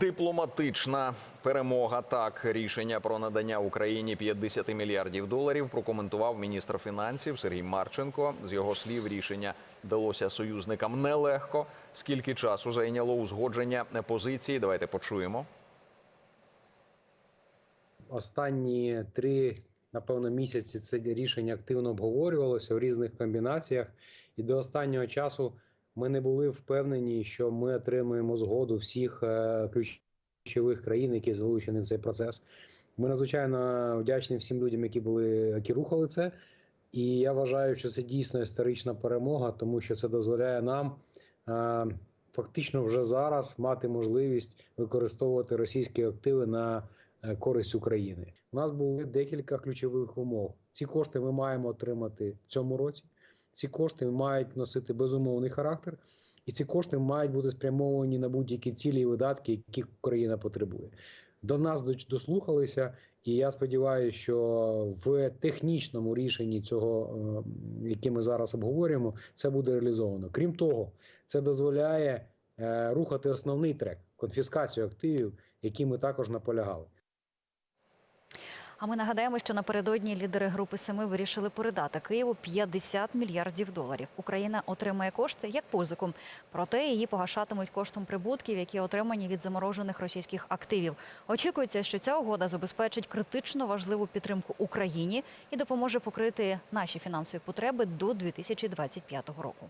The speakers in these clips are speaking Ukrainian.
Дипломатична перемога. Так, рішення про надання Україні 50 мільярдів доларів прокоментував міністр фінансів Сергій Марченко. З його слів, рішення далося союзникам нелегко. Скільки часу зайняло узгодження позиції? Давайте почуємо. останні три, напевно, місяці це рішення активно обговорювалося в різних комбінаціях, і до останнього часу ми не були впевнені, що ми отримуємо згоду всіх е, ключових країн, які залучені в цей процес. Ми надзвичайно вдячні всім людям, які були, які рухали це. І я вважаю, що це дійсно історична перемога, тому що це дозволяє нам е, фактично вже зараз мати можливість використовувати російські активи на е, користь України. У нас були декілька ключових умов. Ці кошти ми маємо отримати в цьому році. Ці кошти мають носити безумовний характер, і ці кошти мають бути спрямовані на будь-які цілі і видатки, які Україна потребує. До нас дослухалися, і я сподіваюся, що в технічному рішенні цього, е, яке ми зараз обговорюємо, це буде реалізовано. Крім того, це дозволяє е, рухати основний трек конфіскацію активів, які ми також наполягали. А ми нагадаємо, що напередодні лідери групи Семи вирішили передати Києву 50 мільярдів доларів. Україна отримає кошти як позику. Проте її погашатимуть коштом прибутків, які отримані від заморожених російських активів. Очікується, що ця угода забезпечить критично важливу підтримку Україні і допоможе покрити наші фінансові потреби до 2025 року.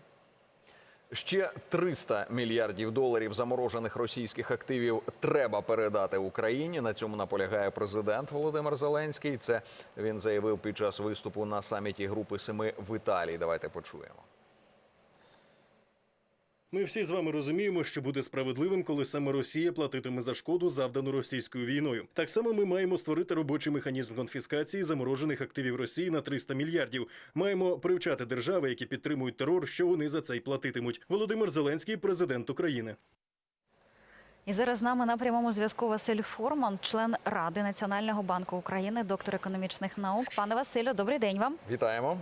Ще 300 мільярдів доларів заморожених російських активів треба передати Україні. На цьому наполягає президент Володимир Зеленський. Це він заявив під час виступу на саміті Групи Семи в Італії. Давайте почуємо. Ми всі з вами розуміємо, що буде справедливим, коли саме Росія платитиме за шкоду, завдану російською війною. Так само ми маємо створити робочий механізм конфіскації заморожених активів Росії на 300 мільярдів. Маємо привчати держави, які підтримують терор, що вони за це й платитимуть. Володимир Зеленський, президент України. І зараз з нами на прямому зв'язку Василь Форман, член Ради Національного банку України, доктор економічних наук. Пане Василю, добрий день вам. Вітаємо.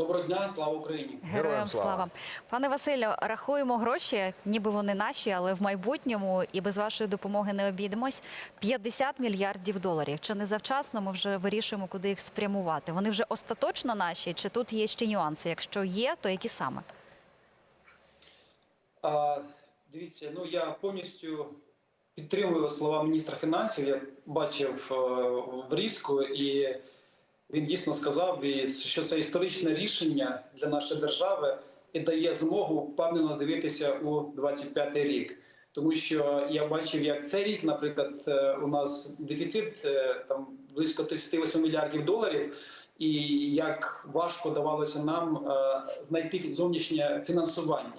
Доброго дня, слава Україні! Героям слава. Пане Василю, рахуємо гроші, ніби вони наші, але в майбутньому і без вашої допомоги не обійдемось. 50 мільярдів доларів. Чи не завчасно ми вже вирішуємо, куди їх спрямувати? Вони вже остаточно наші, чи тут є ще нюанси? Якщо є, то які саме? А, дивіться, ну я повністю підтримую слова міністра фінансів. Я бачив е, в Різку, і він дійсно сказав, що це історичне рішення для нашої держави і дає змогу впевнено дивитися у 25-й рік. Тому що я бачив, як цей рік, наприклад, е, у нас дефіцит е, там близько 38 мільярдів доларів, і як важко давалося нам е, знайти зовнішнє фінансування.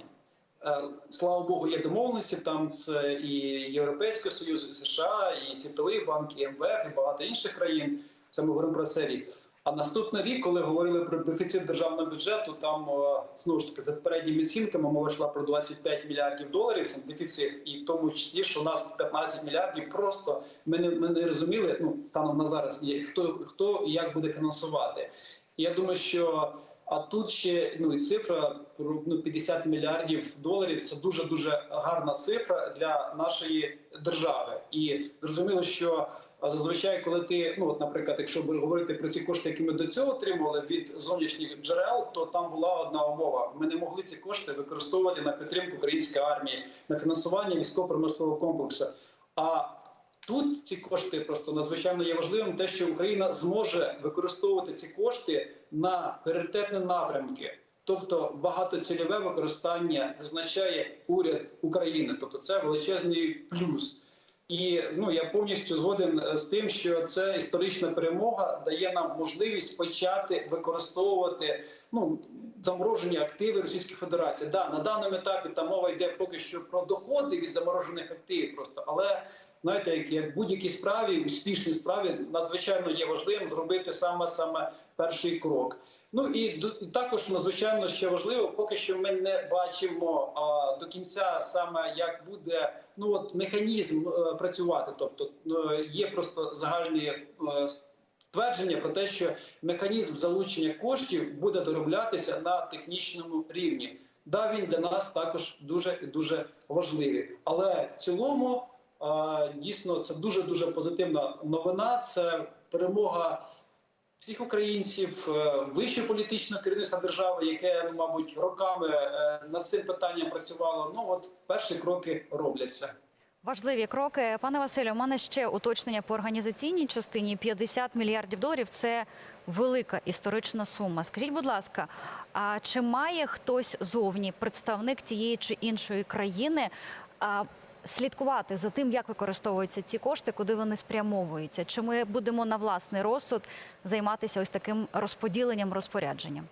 Слава Богу, є домовленості там з і Європейського Союзу, і США, і Світовий банк, і МВФ, і багато інших країн. Це ми говоримо про цей рік. А наступний рік, коли говорили про дефіцит державного бюджету, там е, знову ж таки за попередніми оцінками мова йшла про 25 мільярдів доларів. Це дефіцит, і в тому числі, що у нас 15 мільярдів. Просто ми не ми не розуміли. Ну станом на зараз хто хто і як буде фінансувати. Я думаю, що а тут ще ну і цифра ну 50 мільярдів доларів. Це дуже дуже гарна цифра для нашої держави. І зрозуміло, що зазвичай, коли ти ну от, наприклад, якщо говорити про ці кошти, які ми до цього отримували від зовнішніх джерел, то там була одна умова: ми не могли ці кошти використовувати на підтримку української армії, на фінансування військово-промислового комплексу. А Тут ці кошти просто надзвичайно є важливим, те, що Україна зможе використовувати ці кошти на пріоритетні напрямки, тобто багатоцільове використання визначає уряд України, тобто це величезний плюс. І ну я повністю згоден е, з тим, що це історична перемога дає нам можливість почати використовувати ну заморожені активи Російської Федерації. Да, на даному етапі там мова йде поки що про доходи від заморожених активів, просто але знаєте, як, як будь-якій справі, успішній справі, надзвичайно є важливим зробити саме саме перший крок. Ну і до- також надзвичайно ще важливо, поки що ми не бачимо а, до кінця саме як буде ну от механізм е, працювати. Тобто е, є просто загальні е, твердження про те, що механізм залучення коштів буде дороблятися на технічному рівні. Да, він для нас також дуже і дуже важливий. Але в цілому дійсно це дуже дуже позитивна новина. Це перемога всіх українців, е, вищого політичного керівництва держави, яке ну, мабуть роками е, над цим питанням працювало. Ну от перші кроки робляться. Важливі кроки. Пане Василю, у мене ще уточнення по організаційній частині. 50 мільярдів доларів це велика історична сума. Скажіть, будь ласка, а чи має хтось зовні, представник тієї чи іншої країни, слідкувати за тим, як використовуються ці кошти, куди вони спрямовуються? Чи ми будемо на власний розсуд займатися ось таким розподіленням, розпорядженням?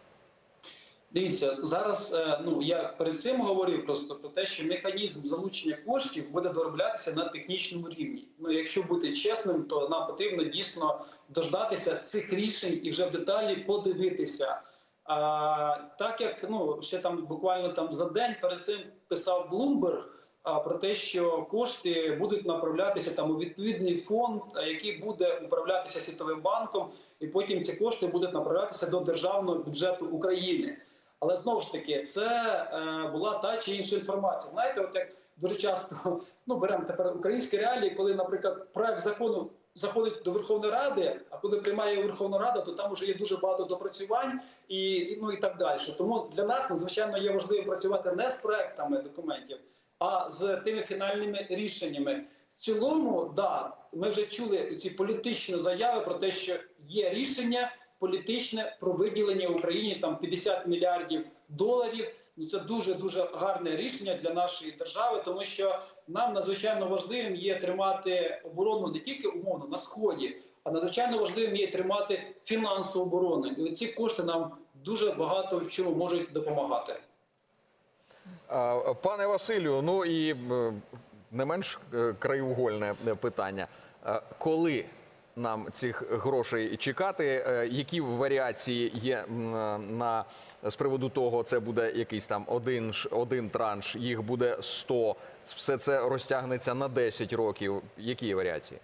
Дивіться, зараз е, ну я перед цим говорив просто про те, що механізм залучення коштів буде дороблятися на технічному рівні. Ну, якщо бути чесним, то нам потрібно дійсно дождатися цих рішень і вже в деталі подивитися. А, так як ну ще там буквально там за день перед цим писав а, про те, що кошти будуть направлятися там у відповідний фонд, який буде управлятися світовим банком, і потім ці кошти будуть направлятися до державного бюджету України. Але знову ж таки, це е, була та чи інша інформація. Знаєте, от як дуже часто ну беремо тепер українські реалії, коли, наприклад, проект закону заходить до Верховної Ради, а коли приймає Верховна Рада, то там вже є дуже багато допрацювань і, ну і так далі. Тому для нас надзвичайно є важливо працювати не з проектами документів, а з тими фінальними рішеннями. В цілому, да, ми вже чули ці політичні заяви про те, що є рішення політичне про виділення Україні там 50 мільярдів доларів. Ну це дуже дуже гарне рішення для нашої держави, тому що нам надзвичайно важливим є тримати оборону не тільки умовно на сході, а надзвичайно важливим є тримати фінансову оборону. І ці кошти нам дуже багато в чому можуть допомагати. Пане Василю, ну і е, не менш е, краєугольне питання. Е, Коли нам цих грошей чекати? Які варіації є на з приводу того, це буде якийсь там один один транш, їх буде 100, все це розтягнеться на 10 років. Які варіації?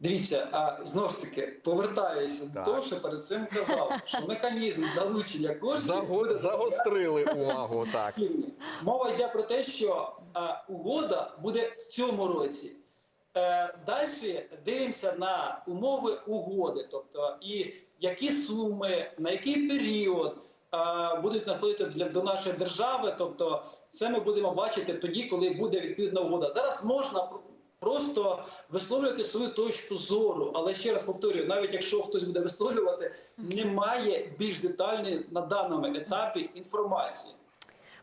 Дивіться, а знову ж таки повертаюся до того, що перед цим казав, що механізм залучення коштів Заго- Загострили увагу, так. Мова йде про те, що е, угода буде в цьому році. Е, Далі дивимося на умови угоди, тобто і які суми, на який період е, будуть надходити для до нашої держави. Тобто, це ми будемо бачити тоді, коли буде відповідна угода. Зараз можна просто висловлювати свою точку зору, але ще раз повторюю, навіть якщо хтось буде висловлювати, немає більш детальної на даному етапі інформації.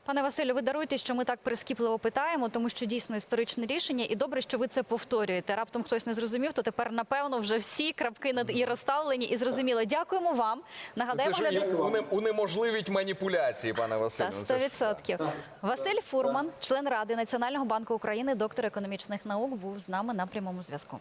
Пане Василю, ви даруйте, що ми так прискіпливо питаємо, тому що дійсно історичне рішення, і добре, що ви це повторюєте. Раптом хтось не зрозумів, то тепер напевно вже всі крапки над і розставлені і зрозуміли. Дякуємо вам. Це Нагадаємо ж гляда- і унеможливить маніпуляції, пане Василю. та Ну, 100%. це ж- відсотків. Василь Фурман, член ради Національного банку України, доктор економічних наук, був з нами на прямому зв'язку.